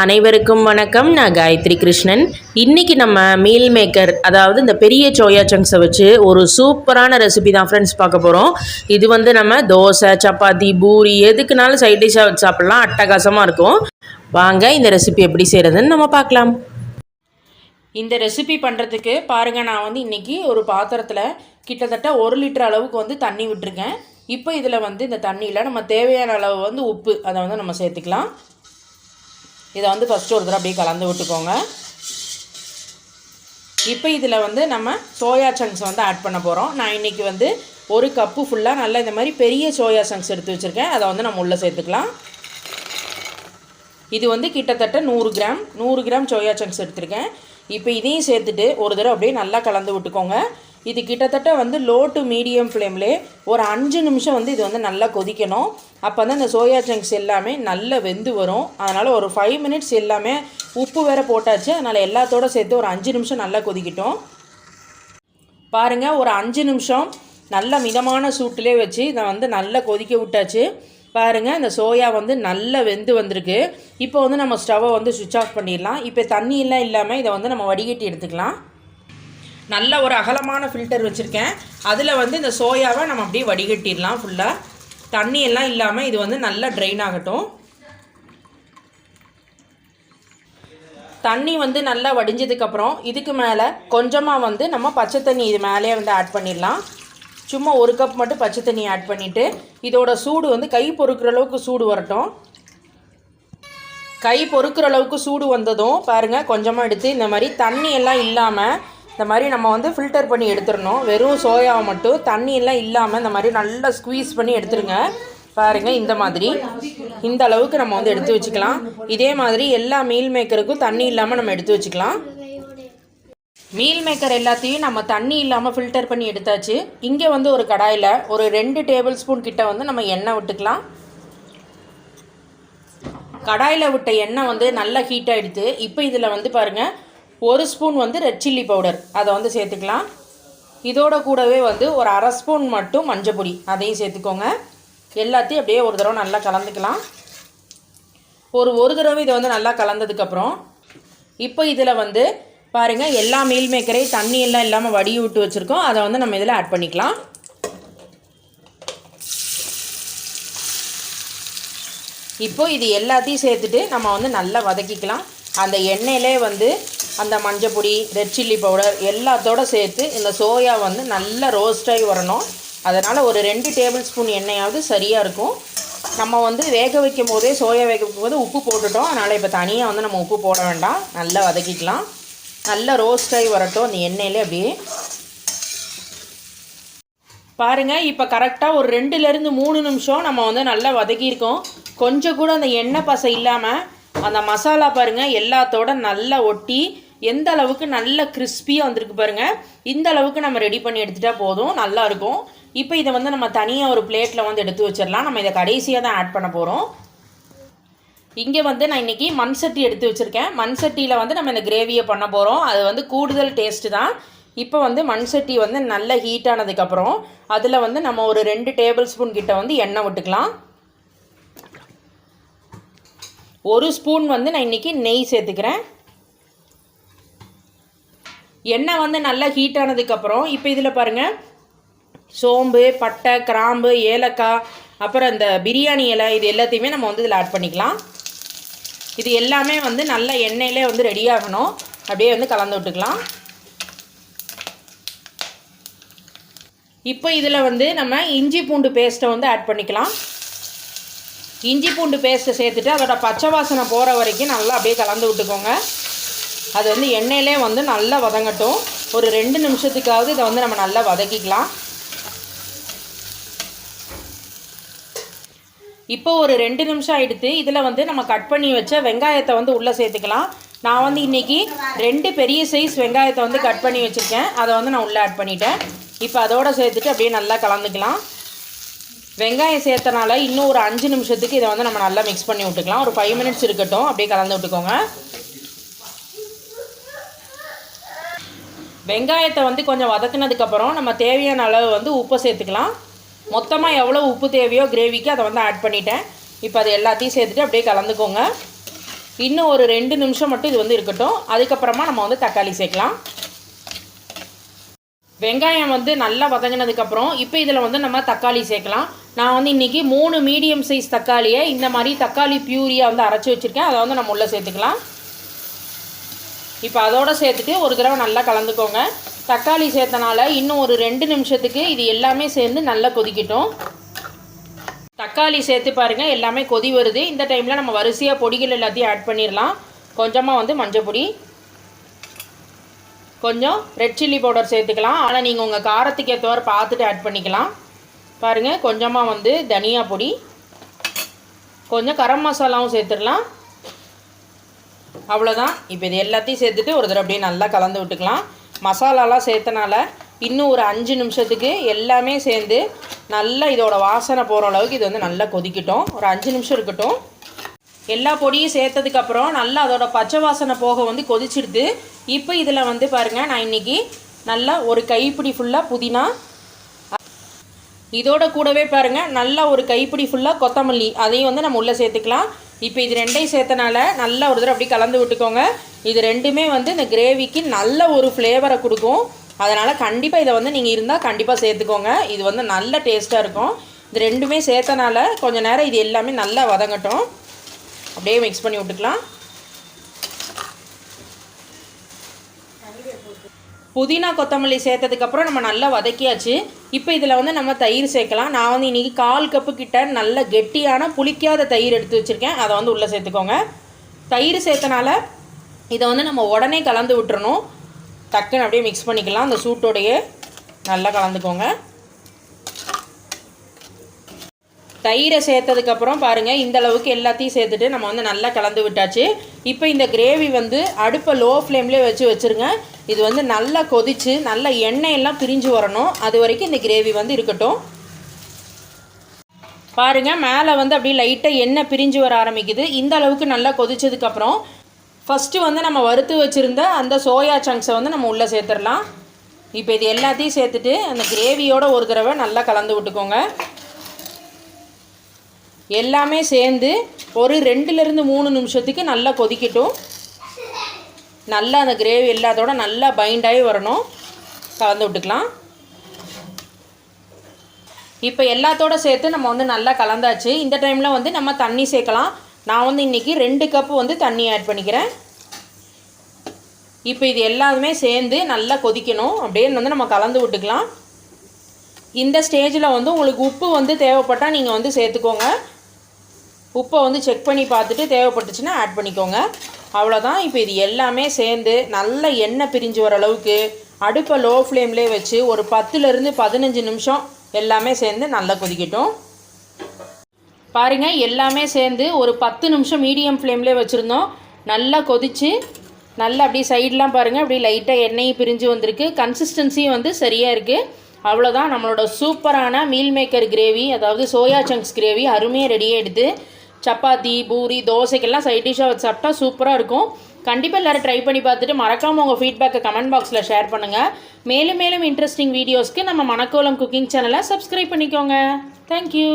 அனைவருக்கும் வணக்கம். நான் காயத்ரி கிருஷ்ணன். இன்றைக்கி நம்ம மீல் மேக்கர் அதாவது இந்த பெரிய சோயா சங்க்ஸை வச்சு ஒரு சூப்பரான ரெசிபி தான் ஃப்ரெண்ட்ஸ் பார்க்க போகிறோம் இது வந்து நம்ம தோசை சப்பாத்தி பூரி எதுக்குனாலும் சைட் டிஷ்ஷாக வச்சு சாப்பிட்லாம். அட்டகாசமாக இருக்கும். வாங்க இந்த ரெசிபி எப்படி செய்கிறதுன்னு நம்ம பார்க்கலாம். இந்த ரெசிபி பண்ணுறதுக்கு பாருங்கள் நான் வந்து இன்றைக்கி ஒரு பாத்திரத்தில் கிட்டத்தட்ட ஒரு லிட்டர் அளவுக்கு வந்து தண்ணி விட்டுருக்கேன். இப்போ இதில் வந்து இந்த தண்ணியில் நம்ம தேவையான அளவு வந்து உப்பு அதை வந்து நம்ம சேர்த்துக்கலாம். இதை வந்து ஃபஸ்ட்டு ஒரு தடவை அப்படியே கலந்து விட்டுக்கோங்க. இப்போ இதில் வந்து நம்ம சோயா சங்க்ஸ் வந்து ஆட் பண்ண போகிறோம் நான் இன்றைக்கி வந்து ஒரு கப்பு ஃபுல்லாக நல்லா இந்த மாதிரி பெரிய சோயா சங்க்ஸ் எடுத்து வச்சுருக்கேன். அதை வந்து நம்ம உள்ளே சேர்த்துக்கலாம். இது வந்து கிட்டத்தட்ட நூறு கிராம் நூறு கிராம் சோயா சங்க்ஸ் எடுத்திருக்கேன். இப்போ இதையும் சேர்த்துட்டு ஒரு தடவை அப்படியே நல்லா கலந்து விட்டுக்கோங்க. இது கிட்டத்தட்ட வந்து லோ டு மீடியம் ஃப்ளேம்லே ஒரு அஞ்சு நிமிஷம் வந்து இது வந்து நல்லா கொதிக்கணும். அப்போ வந்து இந்த சோயா சங்க்ஸ் எல்லாமே நல்லா வெந்து வரும். அதனால் ஒரு ஃபைவ் மினிட்ஸ் எல்லாமே உப்பு வேற போட்டாச்சு. அதனால் எல்லாத்தோட சேர்த்து ஒரு அஞ்சு நிமிஷம் நல்லா கொதிக்கிட்டோம். பாருங்கள் ஒரு அஞ்சு நிமிஷம் நல்ல மிதமான சூட்டிலே வச்சு இதை வந்து நல்லா கொதிக்க விட்டாச்சு. பாருங்கள் இந்த சோயா வந்து நல்லா வெந்து வந்திருக்கு. இப்போ வந்து நம்ம ஸ்டவ்வை வந்து சுவிட்ச் ஆஃப் பண்ணிடலாம். இப்போ தண்ணியெல்லாம் இல்லாமல் இதை வந்து நம்ம வடிகட்டி எடுத்துக்கலாம். நல்ல ஒரு அகலமான ஃபில்டர் வச்சுருக்கேன். அதில் வந்து இந்த சோயாவை நம்ம அப்படியே வடிகட்டிடலாம் ஃபுல்லாக தண்ணி எல்லாம் இல்லாமல் இது வந்து நல்லா ட்ரைன் ஆகட்டும். தண்ணி வந்து நல்லா வடிஞ்சதுக்கப்புறம் இதுக்கு மேலே கொஞ்சமாக வந்து நம்ம பச்சை தண்ணி இது மேலே வந்து ஆட் பண்ணிடலாம். சும்மா ஒரு கப் மட்டும் பச்சை தண்ணி ஆட் பண்ணிவிட்டு இதோட சூடு வந்து கை பொறுக்கிற அளவுக்கு சூடு வரட்டும். கை பொறுக்கிற அளவுக்கு சூடு வந்ததும் பாருங்கள் கொஞ்சமாக எடுத்து இந்த மாதிரி தண்ணி எல்லாம் இல்லாமல் இந்த மாதிரி நம்ம வந்து ஃபில்டர் பண்ணி எடுத்துடணும். வெறும் சோயாவை மட்டும் தண்ணியெல்லாம் இல்லாமல் இந்த மாதிரி நல்லா ஸ்குவீஸ் பண்ணி எடுத்துருங்க பாருங்கள் இந்த மாதிரி. இந்த அளவுக்கு நம்ம வந்து எடுத்து வச்சுக்கலாம். இதே மாதிரி எல்லா மீல் மேக்கருக்கும் தண்ணி இல்லாமல் நம்ம எடுத்து வச்சுக்கலாம். மீல் மேக்கர் எல்லாத்தையும் நம்ம தண்ணி இல்லாமல் ஃபில்டர் பண்ணி எடுத்தாச்சு. இங்கே வந்து ஒரு கடாயில் ஒரு ரெண்டு டேபிள் ஸ்பூன் கிட்ட வந்து நம்ம எண்ணெய் விட்டுக்கலாம். கடாயில் விட்ட எண்ணெய் வந்து நல்லா ஹீட் ஆகிடுது இப்போ இதில் வந்து பாருங்கள் ஒரு ஸ்பூன் வந்து ரெட் சில்லி பவுடர். அதை வந்து சேர்த்துக்கலாம். இதோட கூடவே வந்து ஒரு அரை ஸ்பூன் மட்டும் மஞ்சள் பொடி. அதையும் சேர்த்துக்கோங்க. எல்லாத்தையும் அப்படியே ஒரு தடவை நல்லா கலந்துக்கலாம். ஒரு ஒரு தடவை இதை வந்து நல்லா கலந்ததுக்கப்புறம் இப்போ இதில் வந்து பாருங்கள் எல்லா மீல் மேக்கரையும் தண்ணி எல்லாம் இல்லாமல் வடிய விட்டு வச்சுருக்கோம். அதை வந்து நம்ம இதில் ஆட் பண்ணிக்கலாம். இப்போது இது எல்லாத்தையும் சேர்த்துட்டு நம்ம வந்து நல்லா வதக்கிக்கலாம். அந்த எண்ணெயிலே வந்து அந்த மஞ்சள் பொடி ரெட் சில்லி பவுடர் எல்லாத்தோட சேர்த்து இந்த சோயா வந்து நல்லா ரோஸ்டாகி வரணும். அதனால் ஒரு ரெண்டு டேபிள் ஸ்பூன் எண்ணெயாவது சரியாக இருக்கும். நம்ம வந்து வேக வைக்கும் போதே சோயா வேக வைக்கும் போது உப்பு போட்டுட்டோம். அதனால் இப்போ தனியாக வந்து நம்ம உப்பு போட வேண்டாம். நல்லா வதக்கிக்கலாம். நல்லா ரோஸ்டாகி வரட்டும் அந்த எண்ணெயில் அப்படியே. பாருங்கள் இப்போ கரெக்டாக ஒரு ரெண்டுலேருந்து மூணு நிமிஷம் நம்ம வந்து நல்லா வதக்கியிருக்கோம். கொஞ்சம் கூட அந்த எண்ணெய் பசை இல்லாமல் அந்த மசாலா பாருங்கள் எல்லாத்தோட நல்லா ஒட்டி எந்த அளவுக்கு நல்ல கிறிஸ்பியாக வந்திருக்கு பாருங்கள் இந்த அளவுக்கு நம்ம ரெடி பண்ணி எடுத்துகிட்டா போதும் நல்லாயிருக்கும் இப்போ இதை வந்து நம்ம தனியாக ஒரு பிளேட்டில் வந்து எடுத்து வச்சிடலாம். நம்ம இதை கடைசியாக தான் ஆட் பண்ண போகிறோம் இங்கே வந்து நான் இன்றைக்கி மண் சட்டி எடுத்து வச்சுருக்கேன். மண் சட்டியில் வந்து நம்ம இந்த கிரேவியை பண்ண போகிறோம் அது வந்து கூடுதல் டேஸ்ட்டு தான். இப்போ வந்து மண் சட்டி வந்து நல்ல ஹீட் ஆனதுக்கப்புறம் அதில் வந்து நம்ம ஒரு ரெண்டு டேபிள் ஸ்பூன் கிட்ட வந்து எண்ணெய் விட்டுக்கலாம். ஒரு ஸ்பூன் வந்து நான் இன்றைக்கி நெய் சேர்த்துக்கிறேன். எண்ணெய் வந்து நல்லா ஹீட் ஆனதுக்கப்புறம் இப்போ இதில் பாருங்கள் சோம்பு பட்டை கிராம்பு ஏலக்காய் அப்புறம் இந்த பிரியாணி இலை இது எல்லாத்தையுமே நம்ம வந்து இதில் ஆட் பண்ணிக்கலாம். இது எல்லாமே வந்து நல்ல எண்ணெயிலே வந்து ரெடி ஆகணும். அப்படியே வந்து கலந்து விட்டுக்கலாம். இப்போ இதில் வந்து நம்ம இஞ்சி பூண்டு பேஸ்ட்டை வந்து ஆட் பண்ணிக்கலாம். இஞ்சி பூண்டு பேஸ்ட்டை சேர்த்துட்டு அதோட பச்சை வாசனை போகிற வரைக்கும் நல்லா அப்படியே கலந்து விட்டுக்கோங்க. அது வந்து எண்ணெயிலே வந்து நல்லா வதங்கட்டும். ஒரு ரெண்டு நிமிஷத்துக்காவது இதை வந்து நம்ம நல்லா வதக்கிக்கலாம். இப்போ ஒரு ரெண்டு நிமிஷம் ஆகிடுத்து இதில் வந்து நம்ம கட் பண்ணி வச்ச வெங்காயத்தை வந்து உள்ளே சேர்த்துக்கலாம். நான் வந்து இன்றைக்கி ரெண்டு பெரிய சைஸ் வெங்காயத்தை வந்து கட் பண்ணி வச்சுருக்கேன். அதை வந்து நான் உள்ளே ஆட் பண்ணிட்டேன். இப்போ அதோடு சேர்த்துட்டு அப்படியே நல்லா கலந்துக்கலாம். வெங்காயம் சேர்த்தனால இன்னும் ஒரு அஞ்சு நிமிஷத்துக்கு இதை வந்து நம்ம நல்லா மிக்ஸ் பண்ணி விட்டுக்கலாம். ஒரு ஃபைவ் மினிட்ஸ் இருக்கட்டும். அப்படியே கலந்து விட்டுக்கோங்க. வெங்காயத்தை வந்து கொஞ்சம் வதக்குனதுக்கப்புறம் நம்ம தேவையான அளவு வந்து உப்பை சேர்த்துக்கலாம். மொத்தமாக எவ்வளோ உப்பு தேவையோ கிரேவிக்கு அதை வந்து ஆட் பண்ணிட்டேன். இப்போ அது எல்லாத்தையும் சேர்த்துட்டு அப்படியே கலந்துக்கோங்க. இன்னும் ஒரு ரெண்டு நிமிஷம் மட்டும் இது வந்து இருக்கட்டும். அதுக்கப்புறமா நம்ம வந்து தக்காளி சேர்க்கலாம். வெங்காயம் வந்து நல்லா வதங்கினதுக்கப்புறம் இப்போ இதில் வந்து நம்ம தக்காளி சேர்க்கலாம். நான் வந்து இன்றைக்கி மூணு மீடியம் சைஸ் தக்காளியை இந்த மாதிரி தக்காளி பியூரியாக வந்து அரைச்சி வச்சுருக்கேன். அதை வந்து நம்ம உள்ளே சேர்த்துக்கலாம். இப்போ அதோடு சேர்த்துட்டு ஒரு தடவை நல்லா கலந்துக்கோங்க. தக்காளி சேர்த்தனால இன்னும் ஒரு ரெண்டு நிமிஷத்துக்கு இது எல்லாமே சேர்ந்து நல்லா கொதிக்கட்டும். தக்காளி சேர்த்து பாருங்கள் எல்லாமே கொதி வருது. இந்த டைமில் நம்ம வரிசையாக பொடிகள் எல்லாத்தையும் ஆட் பண்ணிடலாம் கொஞ்சமாக வந்து மஞ்சள் பொடி. கொஞ்சம் ரெட் சில்லி பவுடர் சேர்த்துக்கலாம். ஆனால் நீங்கள் உங்கள் காரத்துக்கு ஏற்றவாறு பார்த்துட்டு ஆட் பண்ணிக்கலாம். பாருங்கள் கொஞ்சமாக வந்து தனியா பொடி. கொஞ்சம் கரம் மசாலாவும் சேர்த்துடலாம். அவ்வளோதான் இப்போ இது எல்லாத்தையும் சேர்த்துட்டு ஒரு தடவை அப்படியே நல்லா கலந்து விட்டுக்கலாம். மசாலாலாம் சேர்த்தனால இன்னும் ஒரு அஞ்சு நிமிஷத்துக்கு எல்லாமே சேர்ந்து நல்லா இதோட வாசனை போகிற அளவுக்கு இது வந்து நல்லா கொதிக்கட்டும். ஒரு அஞ்சு நிமிஷம் இருக்கட்டும். எல்லா பொடியும் சேர்த்ததுக்கப்புறம் நல்லா அதோட பச்சை வாசனை போக வந்து கொதிச்சிடுது. இப்போ இதில் வந்து பாருங்கள் நான் இன்றைக்கி நல்லா ஒரு கைப்பிடி ஃபுல்லாக புதினா இதோட கூடவே பாருங்கள் நல்லா ஒரு கைப்பிடி ஃபுல்லாக கொத்தமல்லி அதையும் வந்து நம்ம உள்ளே சேர்த்துக்கலாம். இப்போ இது ரெண்டையும் சேர்த்தனால நல்லா ஒரு தடவை அப்படி கலந்து விட்டுக்கோங்க. இது ரெண்டுமே வந்து இந்த கிரேவிக்கு நல்ல ஒரு ஃப்ளேவரை கொடுக்கும். அதனால் கண்டிப்பாக இதை வந்து நீங்கள் இருந்தால் கண்டிப்பாக சேர்த்துக்கோங்க. இது வந்து நல்ல டேஸ்ட்டாக இருக்கும். இது ரெண்டுமே சேர்த்தனால கொஞ்சம் நேரம் இது எல்லாமே நல்லா வதங்கட்டும். அப்படியே மிக்ஸ் பண்ணி விட்டுக்கலாம். புதினா கொத்தமல்லி சேர்த்ததுக்கப்புறம் நம்ம நல்லா வதக்கியாச்சு. இப்போ இதில் வந்து நம்ம தயிர் சேர்க்கலாம். நான் வந்து இன்றைக்கி கால் கப்பு கிட்ட நல்ல கெட்டியான புளிக்காத தயிர் எடுத்து வச்சுருக்கேன். அதை வந்து உள்ளே சேர்த்துக்கோங்க. தயிர் சேர்த்தனால இதை வந்து நம்ம உடனே கலந்து விட்டுறணும். டக்குன்னு அப்படியே மிக்ஸ் பண்ணிக்கலாம். அந்த சூட்டோடையே நல்லா கலந்துக்கோங்க. தயிரை சேர்த்ததுக்கப்புறம் பாருங்கள் இந்த அளவுக்கு எல்லாத்தையும் சேர்த்துட்டு நம்ம வந்து நல்லா கலந்து விட்டாச்சு. இப்போ இந்த கிரேவி வந்து அடுப்பை லோ ஃப்ளேம்லேயே வச்சு வச்சுருங்க. இது வந்து நல்லா கொதித்து நல்லா எண்ணெய் எல்லாம் பிரிஞ்சு வரணும். அது வரைக்கும் இந்த கிரேவி வந்து இருக்கட்டும். பாருங்கள் மேலே வந்து அப்படியே லைட்டாக எண்ணெய் பிரிஞ்சு வர ஆரம்பிக்குது. இந்த அளவுக்கு நல்லா கொதிச்சதுக்கப்புறம் ஃபஸ்ட்டு வந்து நம்ம வறுத்து வச்சுருந்த அந்த சோயா சங்க்ஸை வந்து நம்ம உள்ளே சேர்த்துடலாம். இப்போ இது எல்லாத்தையும் சேர்த்துட்டு அந்த கிரேவியோட ஒரு தடவை நல்லா கலந்து விட்டுக்கோங்க. எல்லாமே சேர்ந்து ஒரு ரெண்டுலேருந்து மூணு நிமிஷத்துக்கு நல்லா கொதிக்கட்டும். நல்லா அந்த கிரேவி எல்லாத்தோட நல்லா பைண்டாகி வரணும். கலந்து விட்டுக்கலாம். இப்போ எல்லாத்தோட சேர்த்து நம்ம வந்து நல்லா கலந்தாச்சு. இந்த டைமில் வந்து நம்ம தண்ணி சேர்க்கலாம். நான் வந்து இன்றைக்கி ரெண்டு கப்பு வந்து தண்ணி ஆட் பண்ணிக்கிறேன். இப்போ இது எல்லாமே சேர்ந்து நல்லா கொதிக்கணும். அப்படின்னு வந்து நம்ம கலந்து விட்டுக்கலாம். இந்த ஸ்டேஜில் வந்து உங்களுக்கு உப்பு வந்து தேவைப்பட்டால் நீங்கள் வந்து சேர்த்துக்கோங்க. உப்பை வந்து செக் பண்ணி பார்த்துட்டு தேவைப்பட்டுச்சுன்னா ஆட் பண்ணிக்கோங்க. அவ்வளோதான் இப்போ இது எல்லாமே சேர்ந்து நல்ல எண்ணெய் பிரிஞ்சு வர அளவுக்கு அடுப்பை லோ ஃப்ளேம்லேயே வச்சு ஒரு பத்துலேருந்து பதினஞ்சு நிமிஷம் எல்லாமே சேர்ந்து நல்லா கொதிக்கட்டும். பாருங்கள் எல்லாமே சேர்ந்து ஒரு பத்து நிமிஷம் மீடியம் ஃப்ளேம்லேயே வச்சுருந்தோம். நல்லா கொதித்து நல்லா அப்படியே சைட்லாம் பாருங்கள் அப்படியே லைட்டாக எண்ணெயும் பிரிஞ்சு வந்திருக்கு. கன்சிஸ்டன்சியும் வந்து சரியாக இருக்குது அவ்வளோதான் நம்மளோட சூப்பரான மீல் மேக்கர் கிரேவி அதாவது சோயா சங்க்ஸ் கிரேவி அருமையாக ரெடியாக எடுத்து சப்பாத்தி பூரி தோசைக்கெல்லாம் சைட் டிஷ்ஷாக வச்சு சாப்பிட்டா சூப்பராக இருக்கும். கண்டிப்பாக எல்லோரும் ட்ரை பண்ணி பார்த்துட்டு மறக்காமல் உங்கள் ஃபீட்பேக்கை கமெண்ட் பாக்ஸில் ஷேர் பண்ணுங்கள் மேலும் மேலும் இன்ட்ரெஸ்டிங் வீடியோஸ்க்கு நம்ம மணக்கோலம் குக்கிங் சேனலை சப்ஸ்கிரைப் பண்ணிக்கோங்க. Thank you